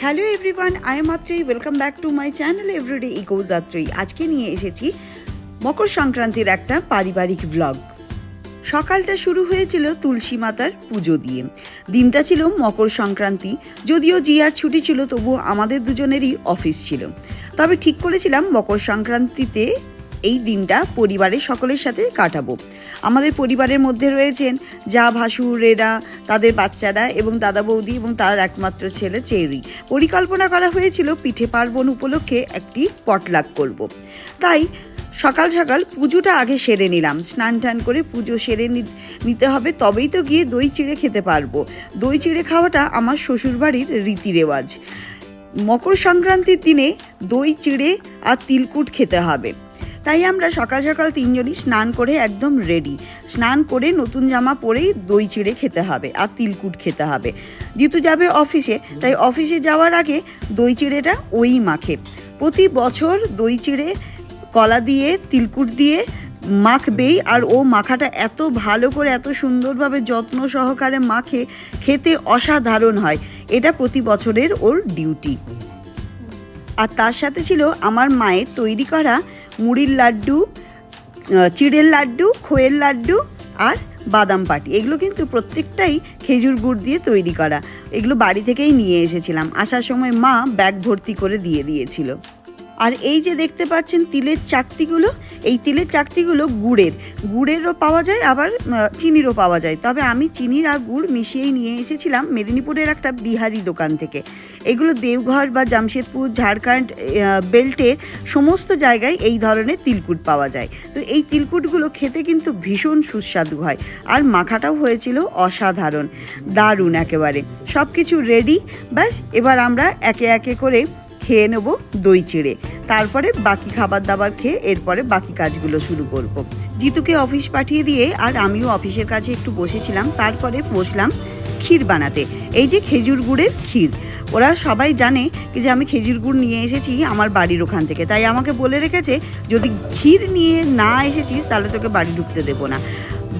Hello everyone I am Atri welcome back to my channel everyday echoes Atri আজকে নিয়ে এসেছি মকর সংক্রান্তির একটা পারিবারিক ব্লগ সকালটা শুরু হয়েছিল তুলসী মাতার পুজো দিয়ে। দিনটা ছিল মকর সংক্রান্তি। যদিও জিয়ার ছুটি ছিল, তবুও আমাদের দুজনেরই অফিস ছিল। তবে ঠিক করেছিলাম মকর সংক্রান্তিতে এই দিনটা পরিবারের সকলের সাথে কাটাবো। আমাদের পরিবারের মধ্যে রয়েছেন যা ভাসুরেরা তাদের বাচ্চারা এবং দাদা বৌদি এবং তার একমাত্র ছেলে চেরি পরিকল্পনা করা হয়েছিল পিঠে পার্বণ উপলক্ষে একটি পটলাক করব। তাই সকাল সকাল পুজোটা আগে সেরে নিলাম। স্নান টান করে পুজো সেরে নিতে হবে, তবেই তো গিয়ে দই চিড়ে খেতে পারব। দই চিড়ে খাওয়াটা আমার শ্বশুরবাড়ির রীতি রেওয়াজ মকর সংক্রান্তির দিনে দই চিড়ে আর তিলকুট খেতে হবে। তাই আমরা সকাল সকাল তিনজনই স্নান করে একদম রেডি স্নান করে নতুন জামা পরেই দই চিড়ে খেতে হবে আর তিলকুট খেতে হবে। যেহেতু যাবে অফিসে তাই অফিসে যাওয়ার আগে দই চিড়েটা ওই মাখে। প্রতি বছর দই চিড়ে কলা দিয়ে, তিলকুট দিয়ে মাখবেই আর ও মাখাটা এত ভালো করে, এত সুন্দরভাবে যত্ন সহকারে মাখে, খেতে অসাধারণ হয়। এটা প্রতি বছরের ওর ডিউটি আর তার সাথে ছিল আমার মায়ের তৈরি করা মুড়ির লাড্ডু চিড়ের লাড্ডু, খোয়ের লাড্ডু আর বাদাম পাটি। এগুলো কিন্তু প্রত্যেকটাই খেজুর গুড় দিয়ে তৈরি করা। এগুলো বাড়ি থেকেই নিয়ে এসেছিলাম। আসার সময় মা ব্যাগ ভর্তি করে দিয়ে দিয়েছিল। আর এই যে দেখতে পাচ্ছেন তিলের চাকতিগুলো, এই তিলের চাকতিগুলো গুড়ের। গুড়েরও পাওয়া যায়, আবার চিনিরও পাওয়া যায়। তবে আমি চিনির আর গুড় মিশিয়েই নিয়ে এসেছিলাম মেদিনীপুরের একটা বিহারি দোকান থেকে। এগুলো দেওঘর বা জামশেদপুর, ঝাড়খণ্ড বেল্টের সমস্ত জায়গায় এই ধরনের তিলকুট পাওয়া যায়। তো এই তিলকুটগুলো খেতে কিন্তু ভীষণ সুস্বাদু হয়। আর মাখাটাও হয়েছিল অসাধারণ, দারুণ একেবারে। সব কিছু রেডি ব্যাস, এবার আমরা একে একে করে খেয়ে নেব দই চিড়ে। তারপরে বাকি খাবার দাবার খেয়ে এরপরে বাকি কাজগুলো শুরু করব। জিতুকে অফিস পাঠিয়ে দিয়ে আর আমিও অফিসের কাছে একটু বসেছিলাম, তারপরে বসলাম ক্ষীর বানাতে। এই যে খেজুর গুড়ের ক্ষীর ওরা সবাই জানে যে আমি খেজুর গুড় নিয়ে এসেছি আমার বাড়ির ওখান থেকে। তাই আমাকে বলে রেখেছে, যদি ক্ষীর নিয়ে না এসেছিস, তাহলে তোকে বাড়ি ঢুকতে দেবো না।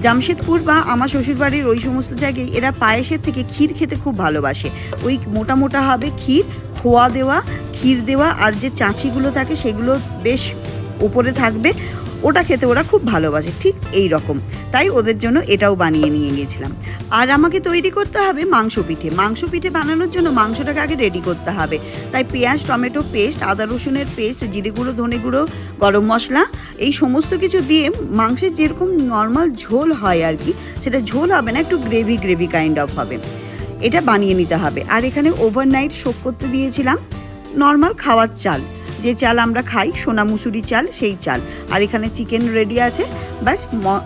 জামশেদপুর বা আমার শ্বশুরবাড়ির ওই সমস্ত জায়গায় এরা পায়েসের থেকে ক্ষীর খেতে খুব ভালোবাসে। ওই মোটা মোটা হবে ক্ষীর খোয়া দেওয়া, ক্ষীর দেওয়া, আর যে চাঁচিগুলো থাকে সেগুলো বেশ উপরে থাকবে। ওটা খেতে ওরা খুব ভালোবাসে, ঠিক এই রকম। তাই ওদের জন্য এটাও বানিয়ে নিয়ে গেছিলাম। আর আমাকে তৈরি করতে হবে মাংস পিঠে। মাংস পিঠে বানানোর জন্য মাংসটাকে আগে রেডি করতে হবে। তাই পেঁয়াজ, টমেটো পেস্ট আদা রসুনের পেস্ট জিরে গুঁড়ো, ধনে গুঁড়ো, গরম মশলা, এই সমস্ত কিছু দিয়ে মাংসের যেরকম নর্মাল ঝোল হয় আর কি, সেটা ঝোল হবে না, একটু গ্রেভি গ্রেভি কাইন্ড অফ হবে। এটা বানিয়ে নিতে হবে। আর এখানে ওভারনাইট শোক করতে দিয়েছিলাম। নর্মাল খাওয়ার চাল। যে চাল আমরা খাই, সোনা মুসুরি চাল, সেই চাল। আর এখানে চিকেন রেডি আছে। ব্যাস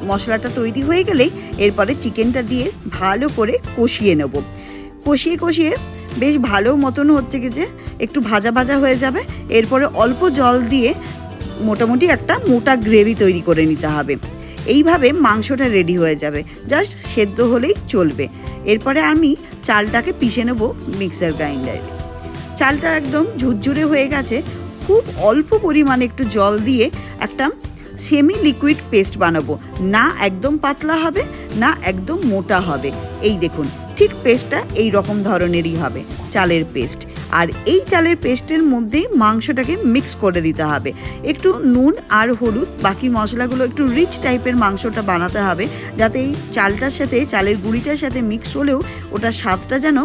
মশলাটা তৈরি হয়ে গেলেই এরপরে চিকেনটা দিয়ে ভালো করে কষিয়ে নেব। কষিয়ে কষিয়ে বেশ ভালো মতন হচ্ছে কি যে একটু ভাজা ভাজা হয়ে যাবে। এরপরে অল্প জল দিয়ে মোটামুটি একটা মোটা গ্রেভি তৈরি করে নিতে হবে। এইভাবে মাংসটা রেডি হয়ে যাবে। জাস্ট সেদ্ধ হলেই চলবে। এরপরে আমি চালটাকে পিষে নেব মিক্সার গ্রাইন্ডারে চালটা একদম ঝুরঝুরে হয়ে গেছে। খুব অল্প পরিমাণে একটু জল দিয়ে একটা সেমি লিকুইড পেস্ট বানাবো। না একদম পাতলা হবে, না একদম মোটা হবে। এই দেখুন, ঠিক পেস্টটা এই রকম ধরনেরই হবে, চালের পেস্ট আর এই চালের পেস্টের মধ্যেই মাংসটাকে মিক্স করে দিতে হবে। একটু নুন আর হলুদ, বাকি মশলাগুলো একটু রিচ টাইপের মাংসটা বানাতে হবে, যাতে এই চালটার সাথে, চালের গুঁড়িটার সাথে মিক্স হলেও ওটার স্বাদটা যেন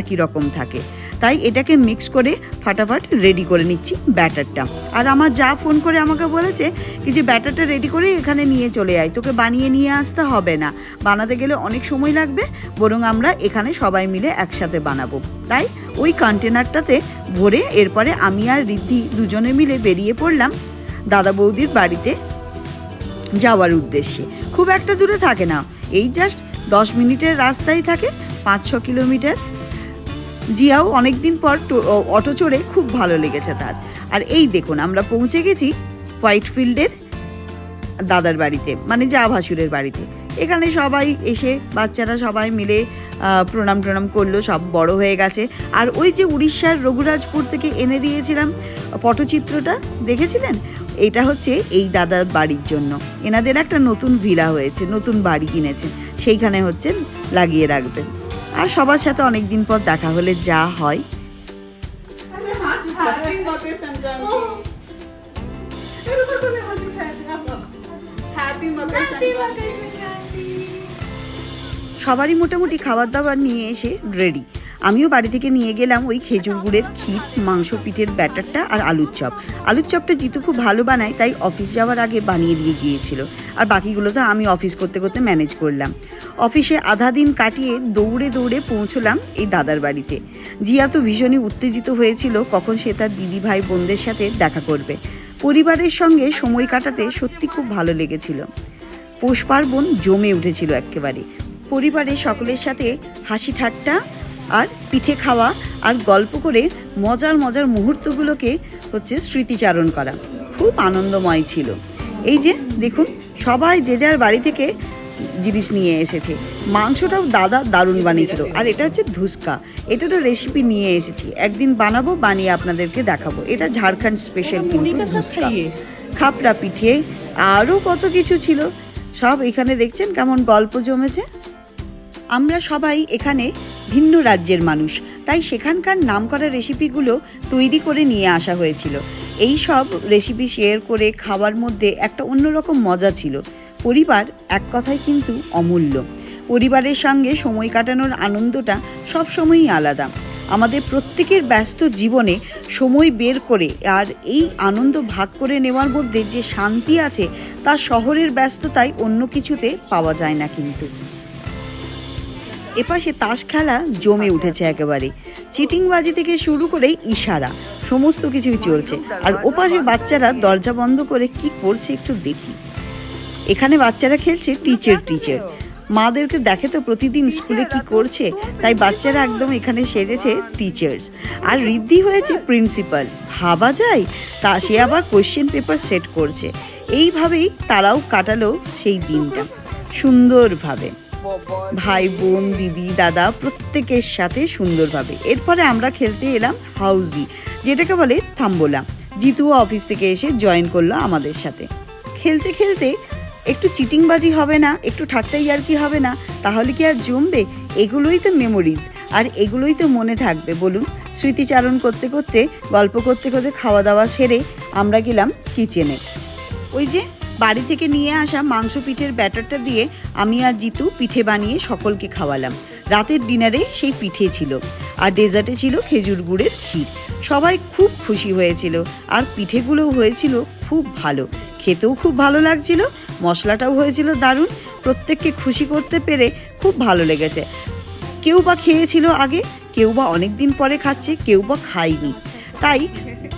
একই রকম থাকে। তাই এটাকে মিক্স করে ফাটাফাট রেডি করে নিচ্ছি ব্যাটারটা। আর আমার যা ফোন করে আমাকে বলেছে কি যে ব্যাটারটা রেডি করে এখানে নিয়ে চলে আয়, তোকে বানিয়ে নিয়ে আসতে হবে না। বানাতে গেলে অনেক সময় লাগবে, বরং আমরা এখানে সবাই মিলে একসাথে বানাবো। তাই ওই কন্টেনারটাতে ভরে এরপরে আমি আর রিদ্ধি দুজনে মিলে বেরিয়ে পড়লাম দাদা বৌদির বাড়িতে যাওয়ার উদ্দেশ্যে। খুব একটা দূরে থাকে না, এই জাস্ট দশ মিনিটের রাস্তাই থাকে পাঁচ ছ কিলোমিটার জিয়াও অনেকদিন পর টো- অটো চড়ে খুব ভালো লেগেছে তার। আর এই দেখুন, আমরা পৌঁছে গেছি হোয়াইট ফিল্ডের দাদার বাড়িতে মানে যা ভাসুরের বাড়িতে। এখানে সবাই এসে, বাচ্চারা সবাই মিলে প্রণাম টনাম করল, সব বড় হয়ে গেছে। আর ওই যে উড়িষ্যার রঘুরাজপুর থেকে এনে দিয়েছিলাম পটচিত্রটা, দেখেছিলেন? এটা হচ্ছে এই দাদার বাড়ির জন্য। এনাদের একটা নতুন ভিলা হয়েছে, নতুন বাড়ি কিনেছেন সেইখানে হচ্ছে লাগিয়ে রাখবেন। আর সবার সাথে অনেক দিন পর দেখা হলে যা হয়. সবারই মোটামুটি খাবার দাবার নিয়ে এসে রেডি আমিও বাড়ি থেকে নিয়ে গেলাম ওই খেজুর গুড়ের ক্ষীর, মাংস পিঠের ব্যাটারটা আর আলুর চপ। আলুর চপটা জিতু খুব ভালো বানায়, তাই অফিস যাওয়ার আগে বানিয়ে দিয়ে গিয়েছিল। আর বাকিগুলো তো আমি অফিস করতে করতে ম্যানেজ করলাম। অফিসে আধা দিন কাটিয়ে দৌড়ে দৌড়ে পৌঁছলাম এই দাদার বাড়িতে। জিয়া তো ভীষণই উত্তেজিত হয়েছিল কখন সে তার দিদি ভাই বোনদের সাথে দেখা করবে। পরিবারের সঙ্গে সময় কাটাতে সত্যি খুব ভালো লেগেছিল। পৌষ পার্বণ জমে উঠেছিল একেবারে। পরিবারে সকলের সাথে হাসি ঠাট্টা আর পিঠে খাওয়া আর গল্প করে মজার মজার মুহূর্তগুলোকে হচ্ছে স্মৃতিচারণ করা খুব আনন্দময় ছিল। এই যে দেখুন, সবাই যে যার বাড়ি থেকে জিনিস নিয়ে এসেছে। মাংসটাও দাদা দারুণ বানিয়েছিল। আর এটা হচ্ছে ধুসকা। এটারও রেসিপি নিয়ে এসেছি। একদিন বানাবো বানিয়ে আপনাদেরকে দেখাবো। এটা ঝাড়খণ্ড স্পেশাল কিন্তু ধুসকা। খাপড়া পিঠে আরও কত কিছু ছিল। সব এখানে দেখছেন কেমন গল্প জমেছে। আমরা সবাই এখানে ভিন্ন রাজ্যের মানুষ। তাই সেখানকার নামকরা রেসিপিগুলো তৈরি করে নিয়ে আসা হয়েছিল। এই সব রেসিপি শেয়ার করে খাওয়ার মধ্যে একটা অন্যরকম মজা ছিল। পরিবার এক কথায় কিন্তু অমূল্য। পরিবারের সঙ্গে সময় কাটানোর আনন্দটা সবসময়ই আলাদা। আমাদের প্রত্যেকের ব্যস্ত জীবনে সময় বের করে আর এই আনন্দ ভাগ করে নেওয়ার মধ্যে যে শান্তি আছে, তা শহরের ব্যস্ততায় অন্য কিছুতে পাওয়া যায় না কিন্তু। এপাশে তাস খেলা জমে উঠেছে একেবারে। চিটিংবাজি থেকে শুরু করে ইশারা, সমস্ত কিছুই চলছে। আর ওপাশে বাচ্চারা দরজা বন্ধ করে কি করছে একটু দেখি। এখানে বাচ্চারা খেলছে টিচার টিচার মাদেরকে দেখে তো প্রতিদিন স্কুলে কি করছে, তাই বাচ্চারা একদম এখানে সেজেছে টিচার্স আর রিদ্ধি হয়েছে প্রিন্সিপাল ভাবা যায়? তা সে আবার কোয়েশ্চেন পেপার সেট করছে। এইভাবেই তারাও কাটালো সেই দিনটা। সুন্দরভাবে। ভাই, বোন, দিদি, দাদা প্রত্যেকের সাথে সুন্দরভাবে। এরপরে আমরা খেলতে এলাম হাউজি, যেটাকে বলে থাম্বোলা। জিতু অফিস থেকে এসে জয়েন করল আমাদের সাথে। খেলতে খেলতে একটু চিটিংবাজি হবে না, একটু ঠাট্টাই আর কি হবে না, তাহলে কি আর জমবে? এগুলোই তো মেমোরিজ আর এগুলোই তো মনে থাকবে। বলুন, স্মৃতিচারণ করতে করতে, গল্প করতে করতে খাওয়া দাওয়া সেরে আমরা গেলাম কিচেনে ওই যে বাড়ি থেকে নিয়ে আসা মাংস পিঠের ব্যাটারটা দিয়ে আমি আর জিতু পিঠে বানিয়ে সকলকে খাওয়ালাম। রাতের ডিনারে সেই পিঠে ছিল, আর ডেজার্টে ছিল খেজুর গুড়ের ক্ষীর। সবাই খুব খুশি হয়েছিল, আর পিঠেগুলোও হয়েছিল খুব ভালো। খেতেও খুব ভালো লাগছিল, মশলাটাও হয়েছিল দারুণ, প্রত্যেককে খুশি করতে পেরে খুব ভালো লেগেছে। কেউ বা খেয়েছিল আগে, কেউ বা অনেক দিন পরে খাচ্ছে, কেউ বা খায়নি। তাই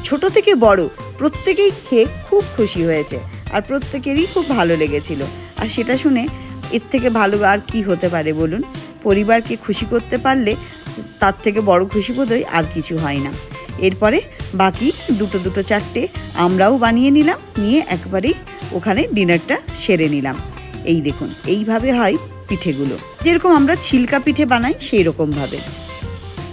ছোট থেকে বড় প্রত্যেকেই খেয়ে খুব খুশি হয়েছে, আর প্রত্যেকেরই খুব ভালো লেগেছিল। আর সেটা শুনে এর থেকে ভালো আর কি হতে পারে বলুন? পরিবারকে খুশি করতে পারলে তার থেকে বড় খুশি বোধহয় আর কিছু হয় না। এরপরে বাকি দুটো দুটো চারটে আমরাও বানিয়ে নিলাম, নিয়ে একবারেই ওখানে ডিনারটা সেরে নিলাম। এই দেখুন, এইভাবে হয় পিঠেগুলো। যেরকম আমরা ছিলকা পিঠে বানাই সেই রকমভাবে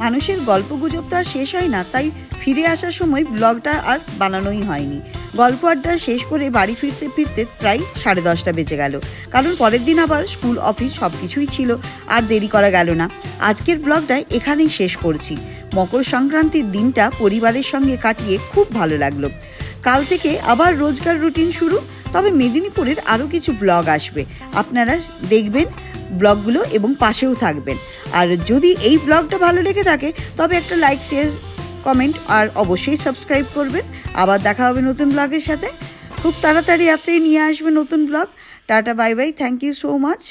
মানুষের গল্প গুজব তো আর শেষ হয় না, তাই ফিরে আসার সময় ব্লগটা আর বানানোই হয়নি। গল্প আড্ডা শেষ করে বাড়ি ফিরতে ফিরতে প্রায় সাড়ে দশটা বেজে গেল। কারণ পরের দিন আবার স্কুল অফিস সব কিছুই ছিল, আর দেরি করা গেল না। আজকের ব্লগটা এখানেই শেষ করছি। মকর সংক্রান্তির দিনটা পরিবারের সঙ্গে কাটিয়ে খুব ভালো লাগল। কাল থেকে আবার রোজগার রুটিন শুরু, তবে মেদিনীপুরের আরও কিছু ব্লগ আসবে। আপনারা দেখবেন ব্লগগুলো এবং পাশেও থাকবেন। আর যদি এই ব্লগটা ভালো লেগে থাকে, তবে একটা লাইক, শেয়ার, কমেন্ট আর অবশ্যই সাবস্ক্রাইব করবেন। আবার দেখা হবে নতুন ব্লগের সাথে। খুব তাড়াতাড়ি আপনি নিয়ে আসবে নতুন blog. Tata, bye bye. Thank you so much